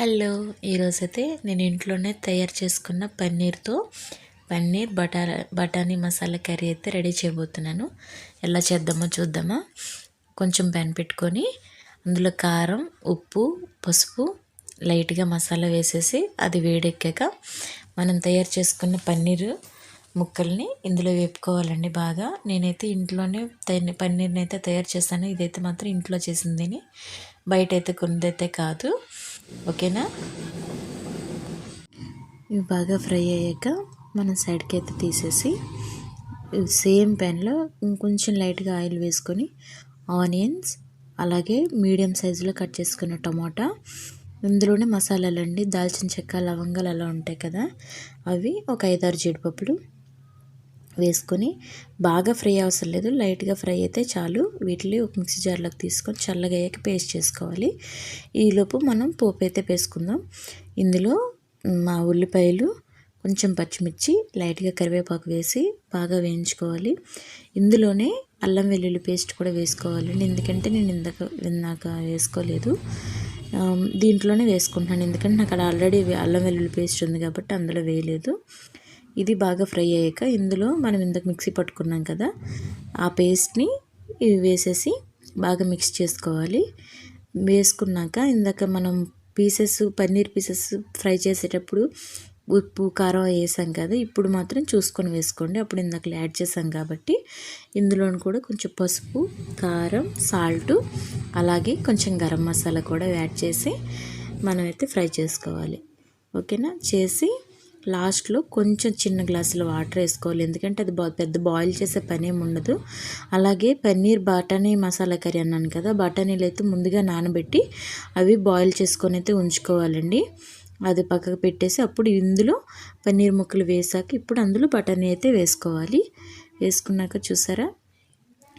Hello ఈరోజైతే నేను ఇంట్లోనే తయారు చేసుకున్న పన్నీర్తో పన్నీర్ బటా బఠానీ మసాలా కర్రీ అయితే రెడీ చేయబోతున్నాను. ఎలా చేద్దామో చూద్దామా? కొంచెం పెన్ పెట్టుకొని అందులో కారం ఉప్పు పసుపు లైట్గా మసాలా వేసేసి అది వేడెక్కాక మనం తయారు చేసుకున్న పన్నీరు ముక్కల్ని ఇందులో వేపుకోవాలండి బాగా. నేనైతే ఇంట్లోనే పన్నీర్ని అయితే తయారు చేస్తాను ఇదైతే మాత్రం ఇంట్లో చేసింది. బయట అయితే కొందైతే కాదు. ఓకేనా? ఇవి బాగా ఫ్రై అయ్యాక మనం సైడ్కి అయితే తీసేసి సేమ్ ప్యాన్లో ఇంకొంచెం లైట్గా ఆయిల్ వేసుకొని ఆనియన్స్ అలాగే మీడియం సైజులో కట్ చేసుకున్న టమాటా ఇందులోనే మసాలాలు అండి దాల్చిన చెక్క లవంగాలు అలా ఉంటాయి కదా అవి ఒక ఐదారు జీడిపప్పులు వేసుకొని బాగా ఫ్రై అవసరం లేదు. లైట్గా ఫ్రై అయితే చాలు. వీటిని ఒక మిక్సీ జార్లోకి తీసుకొని చల్లగా అయ్యాక పేస్ట్ చేసుకోవాలి. ఈలోపు మనం పోపు అయితే వేసుకుందాం ఇందులో మా ఉల్లిపాయలు కొంచెం పచ్చిమిర్చి లైట్గా కరివేపాకు వేసి బాగా వేయించుకోవాలి. ఇందులోనే అల్లం వెల్లుల్లి పేస్ట్ కూడా వేసుకోవాలండి. ఎందుకంటే నేను ఇందాక ఇందాక వేసుకోలేదు. దీంట్లోనే వేసుకుంటున్నాను. ఎందుకంటే నాకు అక్కడ ఆల్రెడీ అల్లం వెల్లుల్లి పేస్ట్ ఉంది కాబట్టి అందులో వేయలేదు. ఇది బాగా ఫ్రై అయ్యాక ఇందులో మనం ఇందాక మిక్సీ పట్టుకున్నాం కదా ఆ పేస్ట్ని ఇవి వేసేసి బాగా మిక్స్ చేసుకోవాలి. వేసుకున్నాక ఇందాక మనం పీసెస్ పన్నీర్ పీసెస్ ఫ్రై చేసేటప్పుడు ఉప్పు కారం వేసాం కదా ఇప్పుడు మాత్రం చూసుకొని వేసుకోండి. అప్పుడు ఇందాక యాడ్ చేసాం కాబట్టి ఇందులో కూడా కొంచెం పసుపు కారం సాల్ట్ అలాగే కొంచెం గరం మసాలా కూడా యాడ్ చేసి మనమైతే ఫ్రై చేసుకోవాలి. ఓకేనా? చేసి లాస్ట్లో కొంచెం చిన్న గ్లాసులో వాటర్ వేసుకోవాలి. ఎందుకంటే అది పెద్ద బాయిల్ చేసే పని ఏమి ఉండదు. అలాగే పన్నీర్ బఠానీ మసాలా కర్రీ అన్నాను కదా బఠానీలు అయితే ముందుగా నానబెట్టి అవి బాయిల్ చేసుకొని అయితే ఉంచుకోవాలండి. అది పక్కకు పెట్టేసి అప్పుడు ఇందులో పన్నీర్ ముక్కలు వేసాక ఇప్పుడు అందులో బఠానీ అయితే వేసుకోవాలి. వేసుకున్నాక చూసారా?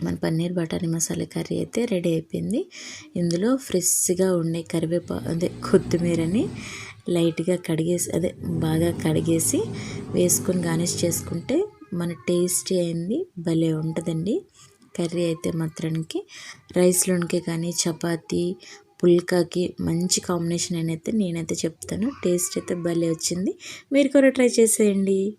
మన పన్నీర్ బఠానీ మసాలా కర్రీ అయితే రెడీ అయిపోయింది. ఇందులో ఫ్రెష్గా ఉండే కరివేపా అదే కొత్తిమీరని లైట్గా కడిగేసి అదే బాగా కడిగేసి వేసుకొని గార్నిష్ చేసుకుంటే మన టేస్టీ అయింది భలే ఉంటుందండి. కర్రీ అయితే మాత్రానికి రైస్లోనికి కానీ చపాతీ పుల్కాకి మంచి కాంబినేషన్ అని అయితే నేనైతే చెప్తాను. టేస్ట్ అయితే భలే వచ్చింది. మీరు కూడా ట్రై చేసేయండి.